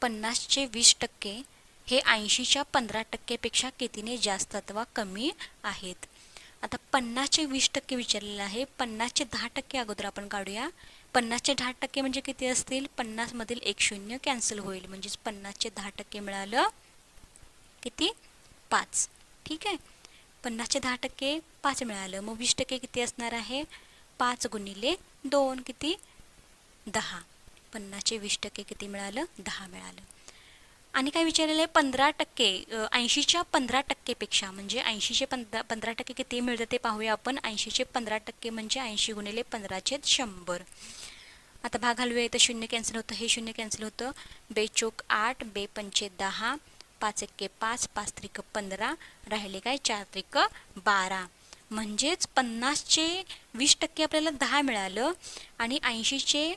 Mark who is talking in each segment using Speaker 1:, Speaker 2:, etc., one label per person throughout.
Speaker 1: पन्नासचे वीस टक्के हे ऐंशीच्या पंधरा टक्केपेक्षा कितीने जास्त अथवा कमी आहेत. आता पन्नासचे वीस टक्के विचारलेलं आहे. पन्नासचे दहा टक्के अगोदर आपण काढूया. पन्नासचे दहा टक्के म्हणजे किती असतील? पन्नासमधील एक शून्य कॅन्सल होईल. म्हणजेच पन्नासचे दहा टक्के मिळालं किती? पाच. ठीक आहे? पन्नासचे दहा टक्के पाच मिळालं. मग वीस टक्के किती असणार आहे? पाच गुणिले दोन किती? दहा. पन्नासचे वीस टक्के किती मिळालं? दहा मिळालं. आणि काय विचारलेलं आहे? पंधरा टक्के ऐंशीच्या पंधरा टक्केपेक्षा म्हणजे ऐंशीचे पंधरा पंधरा टक्के किती मिळतं ते पाहूया आपण. ऐंशीचे पंधरा टक्के म्हणजे ऐंशी गुणिले पंधराचे शंभर. आता भाग घालूया इथं शून्य कॅन्सल होतं हे शून्य कॅन्सल होतं. बे चोक आठ बे पंचे दहा पाच एक्के पाच पाच त्रिक पंधरा राहिले काय? चार त्रिक बारा. म्हणजेच पन्नासचे वीस टक्के आपल्याला दहा मिळालं आणि ऐंशीचे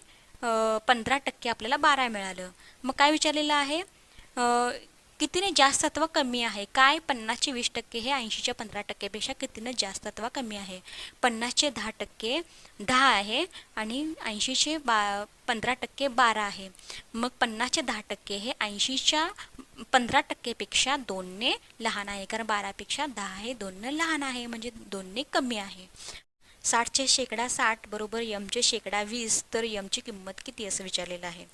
Speaker 1: पंधरा टक्के आपल्याला बारा मिळालं. मग काय विचारलेलं आहे? कितीने जास्त अथवा कमी आहे? काय पन्नासचे वीस टक्के हे ऐंशीच्या पंधरा टक्केपेक्षा कितीनं जास्त अथवा कमी आहे? पन्नासचे दहा टक्के दहा आहे आणि ऐंशीचे बा पंधरा टक्के बारा आहे. मग पन्नासचे दहा टक्के हे ऐंशीच्या पंधरा टक्केपेक्षा दोनने लहान आहे. कारण बारापेक्षा दहा हे दोननं लहान आहे. म्हणजे दोनने कमी आहे. साठचे शेकडा साठ बरोबर यमचे शेकडा वीस तर यमची किंमत किती असं विचारलेलं आहे?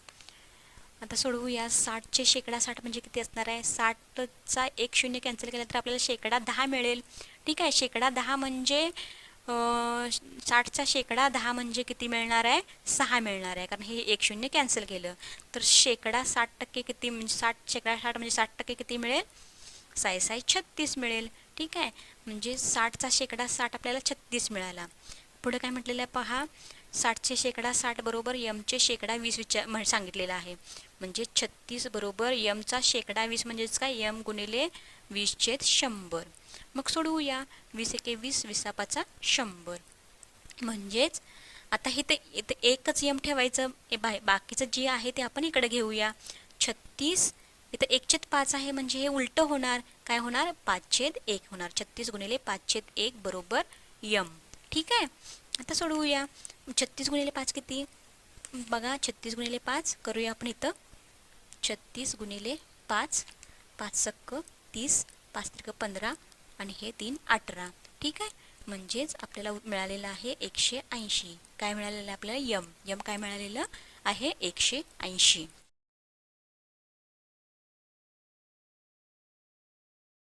Speaker 1: आता सोडवूया. साठचे शेकडा साठ म्हणजे किती असणार आहे? साठचा एक शून्य कॅन्सल केलं तर आपल्याला शेकडा दहा मिळेल. ठीक आहे शेकडा दहा म्हणजे साठचा शेकडा दहा म्हणजे किती मिळणार आहे? सहा मिळणार आहे कारण हे एक शून्य कॅन्सल केलं. तर शेकडा साठ टक्के किती म्हणजे साठ शेकडा साठ म्हणजे साठ टक्के किती मिळेल? साय साय छत्तीस मिळेल. ठीक आहे? म्हणजे साठचा शेकडा साठ आपल्याला छत्तीस मिळाला. पुढे काय म्हटलेलं आहे पहा? साठचे शेकडा साठ बरोबर यमचे शेकडा वीस विचार म्हण सांगितलेलं आहे. म्हणजे छत्तीस बरोबर यमचा शेकडा वीस म्हणजेच काय? यम गुणिले वीसचे शंभर. मग सोडवूया. वीस एके वीस विसापाचा शंभर. म्हणजेच आता हे ते इथं एकच यम ठेवायचं. बा बाकीचं जे आहे ते आपण इकडे घेऊया. छत्तीस इथं एकछेद पाच आहे म्हणजे हे उलटं होणार. काय होणार? पाचछेद एक होणार. छत्तीस गुणिले पाचछेद एक बरोबर यम. ठीक आहे? आता सोडवूया. छत्तीस गुणिले पाच किती? बघा छत्तीस गुणिले पाच करूया आपण इथं. छत्तीस गुणिले पाच पाच सक्क तीस पाच त्रिक पंधरा आणि हे तीन अठरा. ठीक आहे? म्हणजेच आपल्याला मिळालेलं आहे एकशे ऐंशी. काय मिळालेलं आहे आपल्याला? यम. यम काय मिळालेलं आहे? एकशे ऐंशी.